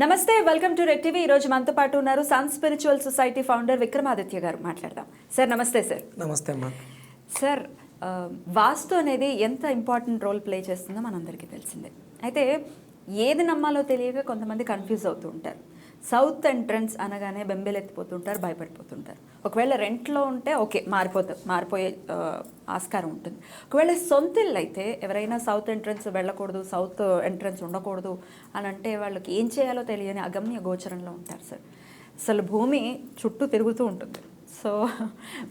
నమస్తే welcome to red TV. ఈ రోజు మనతో పాటు ఉన్నారు Sun spiritual society founder Vikramaditya garu మాట్లాడదాం. సార్ నమస్తే సార్. నమస్తే అమ్మా. సార్ వాస్తు అనేది ఎంత ఇంపార్టెంట్ రోల్ ప్లే చేస్తుందో మనందరికీ తెలిసిందే. అయితే ఏది నమ్మాలో తెలియక కొంతమంది కన్ఫ్యూజ్ అవుతూ ఉంటారు. సౌత్ ఎంట్రన్స్ అనగానే బెంబేలెత్తిపోతుంటారు భయపడిపోతుంటారు. ఒకవేళ రెంట్లో ఉంటే ఓకే మారిపోతుంది మారిపోయే ఆస్కారం ఉంటుంది. ఒకవేళ సొంత ఇల్లు అయితే ఎవరైనా సౌత్ ఎంట్రన్స్ వెళ్ళకూడదు సౌత్ ఎంట్రన్స్ ఉండకూడదు అని అంటే వాళ్ళకి ఏం చేయాలో తెలియని అగమ్య గోచరంలో ఉంటారు సార్. అసలు భూమి చుట్టూ తిరుగుతూ ఉంటుంది. సో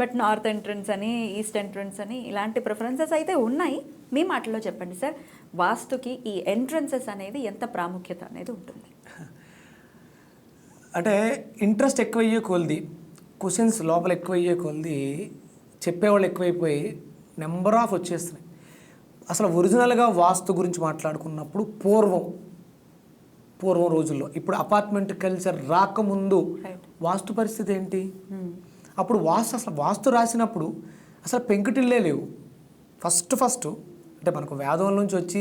బట్ నార్త్ ఎంట్రన్స్ అని ఈస్ట్ ఎంట్రన్స్ అని ఇలాంటి ప్రిఫరెన్సెస్ అయితే ఉన్నాయి. మీ మాటల్లో చెప్పండి సార్ వాస్తుకి ఈ ఎంట్రన్సెస్ అనేది ఎంత ప్రాముఖ్యత అనేది ఉంటుంది? అంటే ఇంట్రెస్ట్ ఎక్కువయ్యే కొలిది క్వశ్చన్స్ లోపల ఎక్కువయ్యే కొలిది చెప్పేవాళ్ళు ఎక్కువైపోయి నెంబర్ ఆఫ్ వచ్చేస్తున్నాయి. అసలు ఒరిజినల్గా వాస్తు గురించి మాట్లాడుకున్నప్పుడు పూర్వం పూర్వం రోజుల్లో ఇప్పుడు అపార్ట్మెంట్ కల్చర్ రాకముందు. వాస్తు పరిస్థితి ఏంటి? అప్పుడు వాస్తు అసలు వాస్తు రాసినప్పుడు అసలు పెంకుటిల్లే లేవు. ఫస్ట్ ఫస్ట్ అంటే మనకు వేదం నుంచి వచ్చి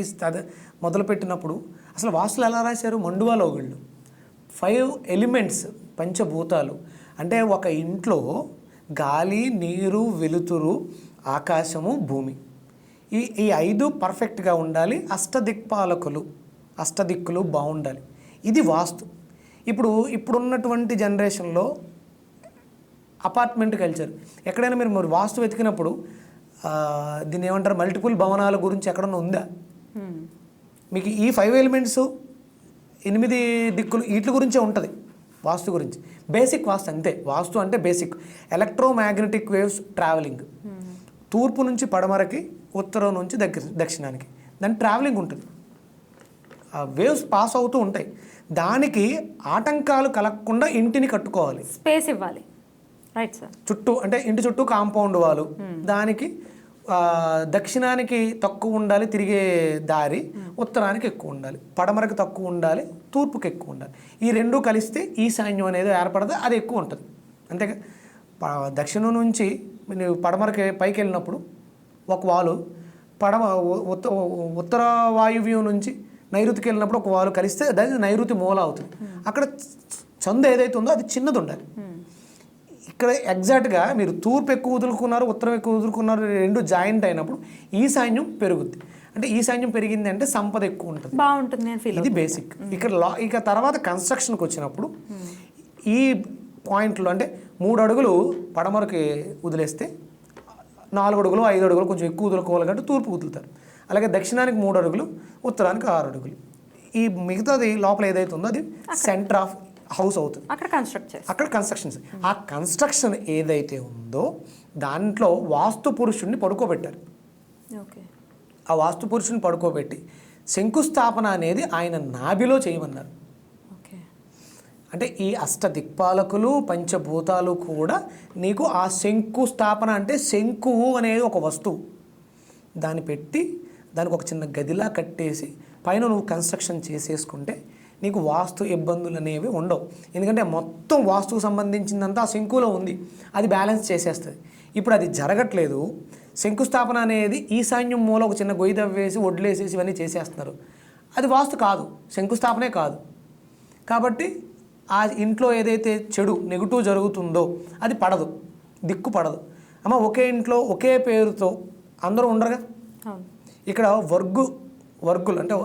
మొదలుపెట్టినప్పుడు అసలు వాస్తులు ఎలా రాశారు? మండువాలో ఒకళ్ళు. ఫైవ్ ఎలిమెంట్స్ పంచభూతాలు. అంటే ఒక ఇంట్లో గాలి నీరు వెలుతురు ఆకాశము భూమి. ఈ ఈ ఐదు పర్ఫెక్ట్గా ఉండాలి. అష్టదిక్పాలకులు అష్టదిక్కులు బాగుండాలి. ఇది వాస్తు. ఇప్పుడు ఇప్పుడున్నటువంటి జనరేషన్లో అపార్ట్మెంట్ కల్చర్. ఎక్కడైనా మీరు మరి వాస్తు వెతికినప్పుడు దీన్ని ఏమంటారు? మల్టిపుల్ భవనాల గురించి ఎక్కడన్నా ఉందా. మీకు ఈ ఫైవ్ ఎలిమెంట్స్ ఎనిమిది దిక్కులు వీటి గురించే ఉంటుంది వాస్తు గురించి. బేసిక్ వాస్తు అంతే. వాస్తు అంటే బేసిక్. Electromagnetic waves travelling. తూర్పు నుంచి పడమరకి ఉత్తరం నుంచి దగ్గర దక్షిణానికి. దాని ట్రావెలింగ్ ఉంటుంది. ఆ వేవ్స్ పాస్ అవుతూ ఉంటాయి. దానికి ఆటంకాలు కలగకుండా ఇంటిని కట్టుకోవాలి. స్పేస్ ఇవ్వాలి. Right sir. చుట్టూ అంటే ఇంటి చుట్టూ కాంపౌండ్ వాళ్ళు. దానికి ఆ, దక్షిణానికి తక్కువ ఉండాలి తిరిగే దారి ఉత్తరానికి ఎక్కువ ఉండాలి. పడమరకి తక్కువ ఉండాలి తూర్పుకి ఎక్కువ ఉండాలి. ఈ రెండు కలిస్తే ఈశాన్యం అనేది ఏర్పడదు అది ఎక్కువ ఉంటుంది. అంతేగా దక్షిణం నుంచి నువ్వు పడమరకి పైకి వెళ్ళినప్పుడు ఒక వాలు పడమ ఉత్తర వాయువ్యం నుంచి నైరుతికి వెళ్ళినప్పుడు ఒక వాలు కలిస్తే అది నైరుతి మూల అవుతుంది. అక్కడ చందు ఏదైతే ఉందో అది చిన్నది ఉండాలి. ఇక్కడ ఎగ్జాక్ట్గా మీరు తూర్పు ఎక్కువ వదులుకున్నారు ఉత్తరం ఎక్కువ వదులుకున్నారు రెండు జాయింట్ అయినప్పుడు ఈశాన్యం పెరుగుద్ది. అంటే ఈశాన్యం పెరిగింది అంటే సంపద ఎక్కువ ఉంటుంది. బాగుంటుంది నేను ఫీల్ ఇది బేసిక్ ఇక్కడ లా ఇక తర్వాత కన్స్ట్రక్షన్కి వచ్చినప్పుడు ఈ పాయింట్లో అంటే మూడు అడుగులు పడమరకి వదిలేస్తే నాలుగు అడుగులు ఐదు అడుగులు కొంచెం ఎక్కువ వదులుకోవాలి కాబట్టి తూర్పు వదులుతారు. అలాగే దక్షిణానికి మూడు అడుగులు ఉత్తరానికి ఆరు అడుగులు. ఈ మిగతాది లోపల ఏదైతే ఉందో అది సెంటర్ ఆఫ్ హౌస్ అవుతుంది. అక్కడ కన్స్ట్రక్ట్ అక్కడ కన్స్ట్రక్షన్స్ ఆ కన్స్ట్రక్షన్ ఏదైతే ఉందో దాంట్లో వాస్తు పురుషుణ్ణి పడుకోబెట్టారు. ఓకే. ఆ వాస్తు పురుషుని పడుకోబెట్టి శంకుస్థాపన అనేది ఆయన నాభిలో చేయమన్నారు. ఓకే. అంటే ఈ అష్ట దిక్పాలకులు పంచభూతాలు కూడా నీకు ఆ శంకుస్థాపన అంటే శంకువు అనేది ఒక వస్తువు. దాన్ని పెట్టి దానికి ఒక చిన్న గదిలా కట్టేసి పైన నువ్వు కన్స్ట్రక్షన్ చేసేసుకుంటే నీకు వాస్తు ఇబ్బందులు అనేవి ఉండవు. ఎందుకంటే మొత్తం వాస్తుకు సంబంధించిందంతా ఆ శంకులో ఉంది. అది బ్యాలెన్స్ చేసేస్తుంది. ఇప్పుడు అది జరగట్లేదు. శంకుస్థాపన అనేది ఈశాన్యం మూల ఒక చిన్న గొయ్యి తవ్వేసి వడ్లేసేసి ఇవన్నీ చేసేస్తున్నారు. అది వాస్తు కాదు. శంకుస్థాపనే కాదు. కాబట్టి ఆ ఇంట్లో ఏదైతే చెడు నెగిటివ్ జరుగుతుందో అది పడదు. దిక్కు పడదు. అమ్మ ఒకే ఇంట్లో ఒకే పేరుతో అందరూ ఉండరుగా? ఇక్కడ వర్గు వర్గులు అంటే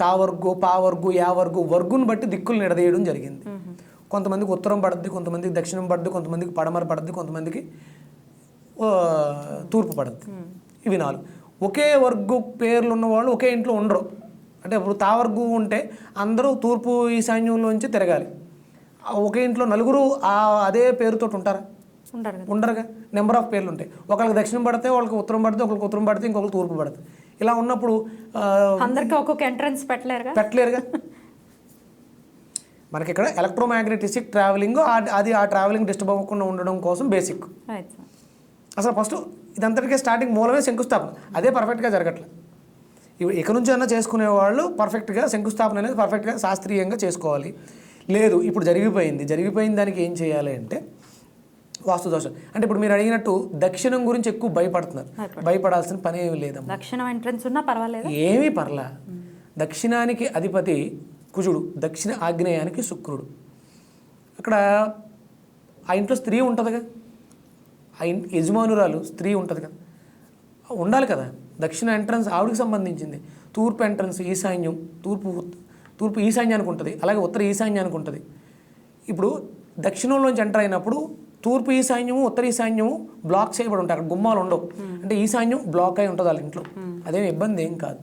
తా వర్గు పా వర్గు యా వర్గు వర్గుని బట్టి దిక్కులు నిడదీయడం జరిగింది. కొంతమందికి ఉత్తరం పడద్ది కొంతమందికి దక్షిణం పడద్ది కొంతమందికి పడమర పడద్ది కొంతమందికి తూర్పు పడద్ది. ఇవి నాలుగు. ఒకే వర్గు పేర్లు ఉన్న వాళ్ళు ఒకే ఇంట్లో ఉండరు. అంటే ఇప్పుడు తా వర్గు ఉంటే అందరూ తూర్పు ఈశాన్యంలోంచి తిరగాలి. ఒకే ఇంట్లో నలుగురు అదే పేరుతో ఉంటారా? ఉండరుగా. నెంబర్ ఆఫ్ పేర్లు ఉంటాయి. ఒకళ్ళకి దక్షిణం పడితే వాళ్ళకి ఉత్తరం పడితే ఒకరికి ఉత్తరం పడితే ఇంకొకరికి తూర్పు పడుతుంది ఇలా ఉన్నప్పుడు అందరికి ఒక్కొక్క ఎంట్రన్స్ పెట్టలేరుగా? పెట్టలేరుగా. మనకి ఇక్కడ ఎలక్ట్రోమాగ్నెటిక్ ట్రావెలింగ్ అది ఆ ట్రావెలింగ్ డిస్టర్బ్ అవ్వకుండా ఉండడం కోసం బేసిక్ అసలు ఫస్ట్ ఇదంతటికే స్టార్టింగ్ మూలమే శంకుస్థాపన. అదే పర్ఫెక్ట్గా జరగట్లేదు ఇవి ఇక నుంచి అన్నా చేసుకునే వాళ్ళు పర్ఫెక్ట్గా శంకుస్థాపన అనేది పర్ఫెక్ట్గా శాస్త్రీయంగా చేసుకోవాలి. లేదు ఇప్పుడు జరిగిపోయింది. జరిగిపోయిన దానికి ఏం చేయాలి అంటే వాస్తు దోషం. అంటే ఇప్పుడు మీరు అడిగినట్టు దక్షిణం గురించి ఎక్కువ భయపడుతున్నారు. భయపడాల్సిన పని ఏమీ లేదమ్మా దక్షిణం ఎంట్రన్స్ ఉన్నా పర్వాలేదు? ఏమీ పర్లా. దక్షిణానికి అధిపతి కుజుడు దక్షిణ ఆగ్నేయానికి శుక్రుడు. అక్కడ ఆ ఇంట్లో స్త్రీ ఉంటుంది కదా. ఆ ఇంటి యజమానురాలు స్త్రీ ఉంటుంది కదా. ఉండాలి కదా. దక్షిణ ఎంట్రన్స్ ఆవిడకి సంబంధించింది. తూర్పు ఎంట్రన్స్ ఈశాన్యం తూర్పు తూర్పు ఈశాన్యానికి ఉంటుంది. అలాగే ఉత్తర ఈశాన్యానికి ఉంటుంది. ఇప్పుడు దక్షిణంలోంచి ఎంటర్ అయినప్పుడు తూర్పు ఈశాన్యము ఉత్తర ఈశాన్యము బ్లాక్ చేయబడి ఉంటాయి. అక్కడ గుమ్మాలు ఉండవు. అంటే ఈశాన్యం బ్లాక్ అయి ఉంటుంది వాళ్ళ ఇంట్లో. అదేం ఇబ్బంది ఏం కాదు.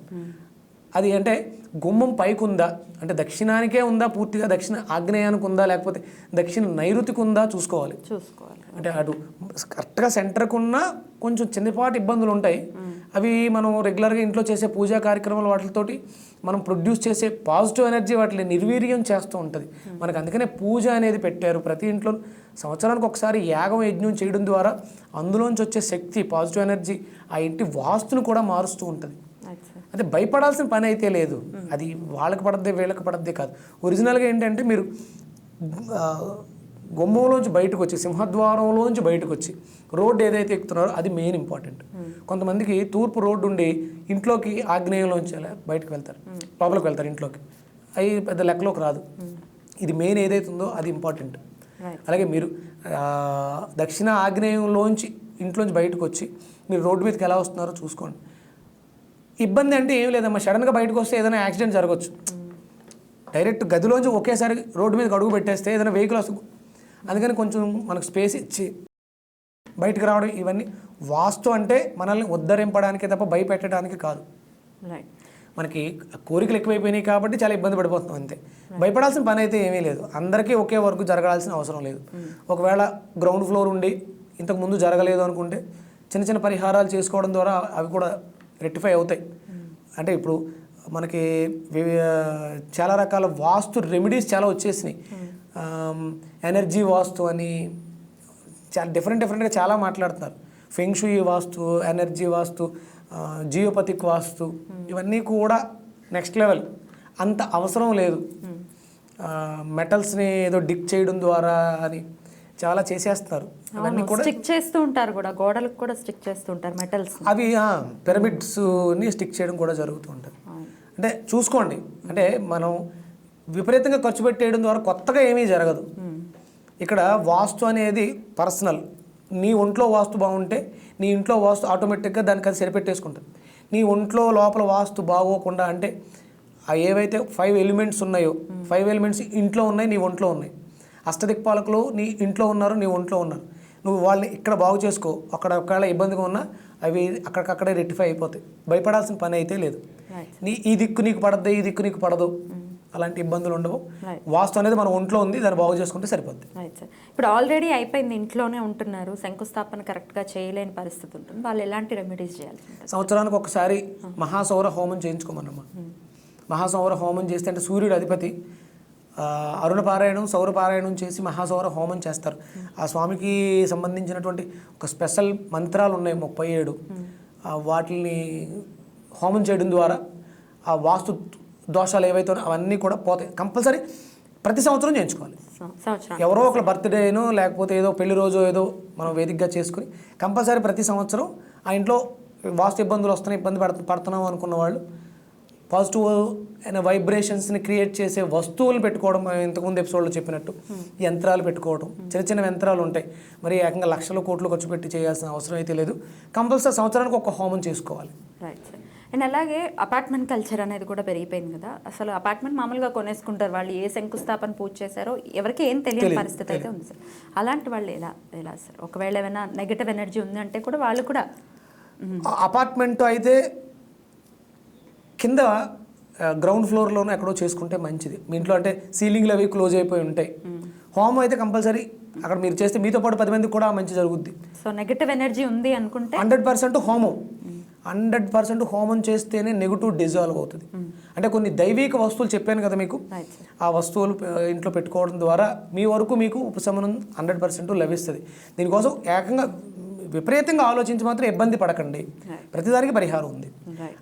అది అంటే గుమ్మం పైకి ఉందా అంటే దక్షిణానికే ఉందా పూర్తిగా? దక్షిణ ఆగ్నేయానికి ఉందా? లేకపోతే దక్షిణ నైరుతికి ఉందా? చూసుకోవాలి. చూసుకోవాలి. అంటే అటు కరెక్ట్గా సెంటర్కి ఉన్న కొంచెం చిన్నపాటి ఇబ్బందులు ఉంటాయి. అవి మనం రెగ్యులర్గా ఇంట్లో చేసే పూజా కార్యక్రమాలు వాటితోటి మనం ప్రొడ్యూస్ చేసే పాజిటివ్ ఎనర్జీ వాటిని నిర్వీర్యం చేస్తూ ఉంటుంది. మనకు అందుకనే పూజ అనేది పెట్టారు ప్రతి ఇంట్లో. సంవత్సరానికి ఒకసారి యాగం యజ్ఞం చేయడం ద్వారా అందులోంచి వచ్చే శక్తి పాజిటివ్ ఎనర్జీ ఆ ఇంటి వాస్తును కూడా మారుస్తూ ఉంటుంది. అంటే భయపడాల్సిన పని అయితే లేదు. అది వాళ్ళకి పడద్దే వీళ్ళకి పడద్దే కాదు. ఒరిజినల్గా ఏంటంటే మీరు గుమ్మంలోంచి బయటకు వచ్చి సింహద్వారంలోంచి బయటకు వచ్చి రోడ్డు ఏదైతే ఎక్కుతున్నారో అది మెయిన్ ఇంపార్టెంట్ కొంతమందికి తూర్పు రోడ్డు ఉండి ఇంట్లోకి ఆగ్నేయంలోంచి అలా బయటకు వెళ్తారు? లోపలికి వెళ్తారు ఇంట్లోకి. అవి పెద్ద లెక్కలోకి రాదు. ఇది మెయిన్ ఏదైతే ఉందో అది ఇంపార్టెంట్ రైట్ అలాగే మీరు దక్షిణ ఆగ్నేయంలోంచి ఇంట్లోంచి బయటకు వచ్చి మీరు రోడ్డు మీదకి ఎలా వస్తున్నారో చూసుకోండి. ఇబ్బంది అంటే ఏం లేదమ్మా సడన్గా బయటకు వస్తే ఏదైనా యాక్సిడెంట్ జరగచ్చు. డైరెక్ట్ గదిలోంచి ఒకేసారి రోడ్డు మీద అడుగు పెట్టేస్తే ఏదైనా వెహికల్ వస్తుంది అందుకని కొంచెం మనకు స్పేస్ ఇచ్చి బయటకు రావడం ఇవన్నీ వాస్తు అంటే మనల్ని ఉద్ధరింపడానికే తప్ప భయపెట్టడానికి కాదు. మనకి కోరికలు ఎక్కువైపోయినాయి కాబట్టి చాలా ఇబ్బంది పడిపోతున్నాం అంతే. భయపడాల్సిన పని అయితే ఏమీ లేదు. అందరికీ ఒకే వరకు జరగాల్సిన అవసరం లేదు. ఒకవేళ గ్రౌండ్ ఫ్లోర్ ఉండి ఇంతకు ముందు జరగలేదు అనుకుంటే చిన్న చిన్న పరిహారాలు చేసుకోవడం ద్వారా అవి కూడా రెక్టిఫై అవుతాయి. అంటే ఇప్పుడు మనకి చాలా రకాల వాస్తు రెమెడీస్ చాలా వచ్చేసినాయి. ఎనర్జీ వాస్తు అని చాలా డిఫరెంట్ డిఫరెంట్గా చాలా మాట్లాడుతున్నారు. Feng shui vastu energy vastu geopathic వాస్తు ఇవన్నీ కూడా నెక్స్ట్ లెవెల్. అంత అవసరం లేదు. ఆ, మెటల్స్ని ఏదో డిక్ చేయడం ద్వారా అని చాలా చేసేస్తున్నారు అవన్నీ కూడా స్టిక్ చేస్తూ ఉంటారు కూడా గోడలకు కూడా స్టిక్ చేస్తూ ఉంటారు మెటల్స్ అవి పిరమిడ్స్ని స్టిక్ చేయడం కూడా జరుగుతూ ఉంటుంది అంటే చూసుకోండి. అంటే మనం విపరీతంగా ఖర్చు పెట్టేయడం ద్వారా కొత్తగా ఏమీ జరగదు. ఇక్కడ వాస్తు అనేది పర్సనల్. నీ ఒంట్లో వాస్తు బాగుంటే నీ ఇంట్లో వాస్తు ఆటోమేటిక్గా దానికి అది సరిపెట్టేసుకుంటుంది. నీ ఒంట్లో లోపల వాస్తు బాగోకుండా అంటే ఆ ఏవైతే ఫైవ్ ఎలిమెంట్స్ ఉన్నాయో ఫైవ్ ఎలిమెంట్స్ ఇంట్లో ఉన్నాయి నీ ఒంట్లో ఉన్నాయి. అష్టదిక్పాలకులు నీ ఇంట్లో ఉన్నారు నీ ఒంట్లో ఉన్నారు. నువ్వు వాళ్ళని ఇక్కడ బాగు చేసుకో అక్కడ ఒకవేళ ఇబ్బందిగా ఉన్నా అవి అక్కడికక్కడే రెక్టిఫై అయిపోతాయి. భయపడాల్సిన పని అయితే లేదు. నీ ఈ దిక్కు నీకు పడద్దు ఈ దిక్కు నీకు పడదు. అలాంటి ఇబ్బందులు ఉండవు. వాస్తు అనేది మన ఒంట్లో ఉంది దాన్ని బాగు చేసుకుంటే సరిపోద్ది. ఇప్పుడు ఆల్రెడీ అయిపోయింది ఇంట్లోనే ఉంటున్నారు శంకుస్థాపన కరెక్ట్గా చేయలేని పరిస్థితి ఉంటుంది. వాళ్ళు ఎలాంటి రెమెడీస్ ఉంటుంది సంవత్సరానికి ఒకసారి మహాసౌర హోమం చేయించుకోమన్నమా మహాసౌర హోమం చేస్తే అంటే సూర్యుడు అధిపతి. ఆ, అరుణ పారాయణం సౌర పారాయణం చేసి మహాసౌర హోమం చేస్తారు. ఆ స్వామికి సంబంధించినటువంటి ఒక స్పెషల్ మంత్రాలు ఉన్నాయి ముప్పై ఏడు. ఆ, వాటిని హోమం చేయడం ద్వారా ఆ వాస్తు దోషాలు ఏవైతే అవన్నీ కూడా పోతాయి. కంపల్సరీ ప్రతి సంవత్సరం చేయించుకోవాలి. ఎవరో ఒకళ్ళ బర్త్డేనో లేకపోతే ఏదో పెళ్ళి రోజు ఏదో మనం వేదికగా చేసుకుని కంపల్సరీ ప్రతి సంవత్సరం ఆ ఇంట్లో వాస్తు ఇబ్బందులు వస్తున్నాయి ఇబ్బంది పడుతు పడుతున్నాం అనుకున్న వాళ్ళు పాజిటివ్ అయిన వైబ్రేషన్స్ని క్రియేట్ చేసే వస్తువులు పెట్టుకోవడం ఇంతకుముందు ఎపిసోడ్లో చెప్పినట్టు యంత్రాలు పెట్టుకోవడం చిన్న చిన్న యంత్రాలు ఉంటాయి. మరి ఏకంగా లక్షల కోట్లు ఖర్చు పెట్టి చేయాల్సిన అవసరం అయితే లేదు. కంపల్సరీ సంవత్సరానికి ఒక హోమం చేసుకోవాలి. అండ్ అలాగే అపార్ట్మెంట్ కల్చర్ అనేది కూడా పెరిగిపోయింది కదా. అసలు అపార్ట్మెంట్ మామూలుగా కొనేసుకుంటారు. వాళ్ళు ఏ శంకుస్థాపన పూజ చేశారో ఎవరికి ఏం తెలియని పరిస్థితి అయితే ఉంది సార్. అలాంటి వాళ్ళు ఎలా ఎలా సార్? ఒకవేళ ఏమైనా నెగిటివ్ ఎనర్జీ ఉంది అంటే కూడా వాళ్ళు కూడా అపార్ట్మెంట్ అయితే కింద గ్రౌండ్ ఫ్లోర్లోనే ఎక్కడో చేసుకుంటే మంచిది. మీ ఇంట్లో అంటే సీలింగ్లు అవి క్లోజ్ అయిపోయి ఉంటాయి. హోమం అయితే కంపల్సరీ అక్కడ మీరు చేస్తే మీతో పాటు పది మందికి కూడా మంచి జరుగుద్ది. సో నెగిటివ్ ఎనర్జీ ఉంది అనుకుంటే హండ్రెడ్ పర్సెంట్ హోమం హండ్రెడ్ పర్సెంట్ హోమం చేస్తేనే నెగిటివ్ డిజాల్వ్ అవుతుంది. అంటే కొన్ని దైవిక వస్తువులు చెప్పాను కదా మీకు? ఆ వస్తువులు ఇంట్లో పెట్టుకోవడం ద్వారా మీ వరకు మీకు ఉపశమనం హండ్రెడ్ పర్సెంట్ లభిస్తుంది. దీనికోసం ఏకంగా విపరీతంగా ఆలోచించి మాత్రం ఇబ్బంది పడకండి. ప్రతిదానికి పరిహారం ఉంది.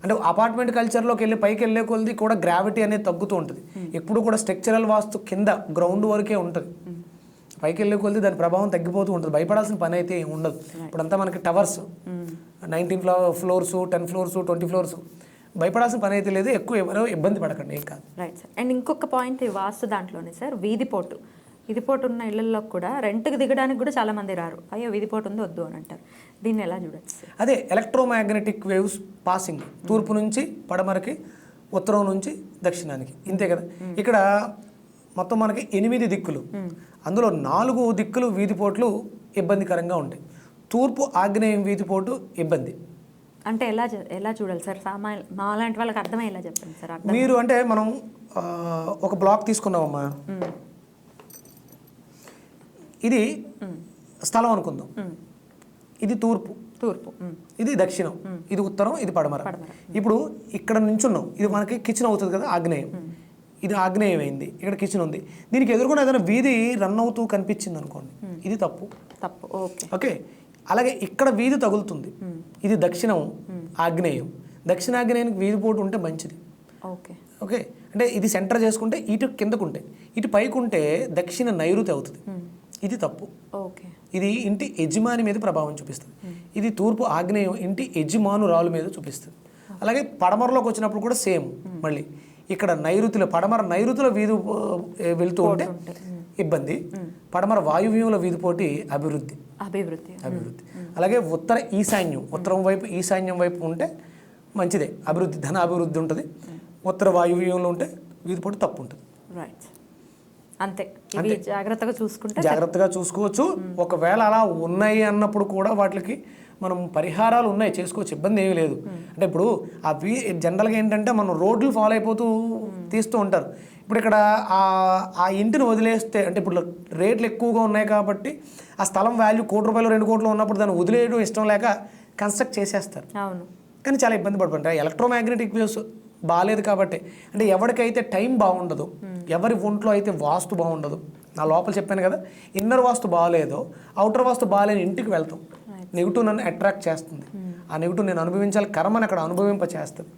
అంటే అపార్ట్మెంట్ కల్చర్లోకి వెళ్ళి పైకి వెళ్ళే కొలది కూడా గ్రావిటీ అనేది తగ్గుతూ ఉంటుంది. ఎప్పుడు కూడా స్ట్రక్చరల్ వాస్తు కింద గ్రౌండ్ వరకే ఉంటుంది. పైకి వెళ్ళే కొలది దాని ప్రభావం తగ్గిపోతూ ఉంటుంది. భయపడాల్సిన పని అయితే ఉండదు. ఇప్పుడంతా మనకి towers nineteen floor floors ten floors twenty floors. భయపడాల్సిన పని అయితే లేదు. ఎక్కువ ఎవరో ఇబ్బంది పడకండి. ఏం కాదు. రైట్ సార్ అండ్ ఇంకొక పాయింట్ వాస్తు దాంట్లోనే సార్ వీధిపోటు వీధిపోటు ఉన్న ఇళ్ళలో కూడా రెంట్కి దిగడానికి కూడా చాలా మంది రారు. అయ్యో వీధిపోటు ఉంది వద్దు అని అంటారు. దీన్ని ఎలా చూడొచ్చు అదే ఎలక్ట్రోమాగ్నెటిక్ వేవ్స్ పాసింగ్ తూర్పు నుంచి పడమరకి ఉత్తరం నుంచి దక్షిణానికి. ఇంతే కదా? ఇక్కడ మొత్తం మనకి ఎనిమిది దిక్కులు. అందులో నాలుగు దిక్కులు వీధిపోట్లు ఇబ్బందికరంగా ఉంటాయి. తూర్పు ఆగ్నేయం వీధిపోటు ఇబ్బంది. అంటే ఎలా ఎలా చూడాలి సార్? సామాన్య వాళ్ళకి అర్థమయ్యేలా చెప్పండి సార్ మీరు అంటే మనం ఒక బ్లాక్ తీసుకున్నామమ్మా మ్మ్. ఇది స్థలం అనుకుందాం. ఇది తూర్పు. తూర్పు. ఇది దక్షిణం. ఇది ఉత్తరం ఇది పడమర. ఇప్పుడు ఇక్కడ నుంచున్నాం. ఇది మనకి కిచెన్ అవుతుంది కదా ఆగ్నేయం. ఇది ఆగ్నేయం అయింది ఇక్కడ కిచెన్ ఉంది. దీనికి ఎదుర్కొన్న ఏదైనా వీధి రన్ అవుతూ కనిపించింది అనుకోండి. ఇది తప్పు. తప్పు. ఓకే. ఓకే. అలాగే ఇక్కడ వీధి తగులుతుంది. ఇది దక్షిణం ఆగ్నేయం. దక్షిణాగ్నేయానికి వీధి పోటు ఉంటే మంచిది. ఓకే. ఓకే. అంటే ఇది సెంటర్ చేసుకుంటే ఇటు కిందకు ఉంటే ఇటు పైకి ఉంటే దక్షిణ నైరుతి అవుతుంది. ఇది తప్పు. ఓకే. ఇది ఇంటి యజమాని మీద ప్రభావం చూపిస్తుంది. ఇది తూర్పు ఆగ్నేయం ఇంటి యజమానురాలు మీద చూపిస్తుంది. అలాగే పడమరలోకి వచ్చినప్పుడు కూడా సేమ్ మళ్ళీ. ఇక్కడ నైరుతిలో పడమర నైరుతిలో వీధి వెళ్తూ ఉంటే ఇబ్బంది. పడమర వాయువ్యంలో వీధిపోటి అభివృద్ధి. అభివృద్ధి. అభివృద్ధి. అలాగే ఉత్తర ఈశాన్యం ఉత్తరం వైపు ఈశాన్యం వైపు ఉంటే మంచిదే. అభివృద్ధి ధన అభివృద్ధి ఉంటుంది. ఉత్తర వాయువ్యంలో ఉంటే వీధిపోటు తప్పు ఉంటుంది. రైట్ అంతే. జాగ్రత్తగా చూసుకుంటే జాగ్రత్తగా చూసుకోవచ్చు. ఒకవేళ అలా ఉన్నాయి అన్నప్పుడు కూడా వాటికి మనం పరిహారాలు ఉన్నాయి చేసుకోవచ్చు ఇబ్బంది ఏమీ లేదు. అంటే ఇప్పుడు అవి జనరల్గా ఏంటంటే మనం రోడ్లు ఫాలో అయిపోతూ తీస్తూ ఉంటారు. ఇప్పుడు ఇక్కడ ఆ ఆ ఇంటిని వదిలేస్తే అంటే ఇప్పుడు రేట్లు ఎక్కువగా ఉన్నాయి కాబట్టి ఆ స్థలం వాల్యూ కోటి రూపాయలు రెండు కోట్లు ఉన్నప్పుడు దాన్ని వదిలేయడం ఇష్టం లేక కన్స్ట్రక్ట్ చేసేస్తారు. అవును. కానీ చాలా ఇబ్బంది పడుతుంటారు. ఎలక్ట్రోమాగ్నెటిక్ వేవ్స్ బాగాలేదు కాబట్టి అంటే ఎవరికైతే టైం బాగుండదు ఎవరి ఒంట్లో అయితే వాస్తు బాగుండదు నా లోపల చెప్పాను కదా ఇన్నర్ వాస్తు బాగాలేదో అవుటర్ వాస్తు బాగాలేని ఇంటికి వెళ్తాం. నెగిటివ్ నన్ను అట్రాక్ట్ చేస్తుంది. ఆ నెగిటివ్ నేను అనుభవించాలి కర్మని అక్కడ అనుభవింప చేస్తుంది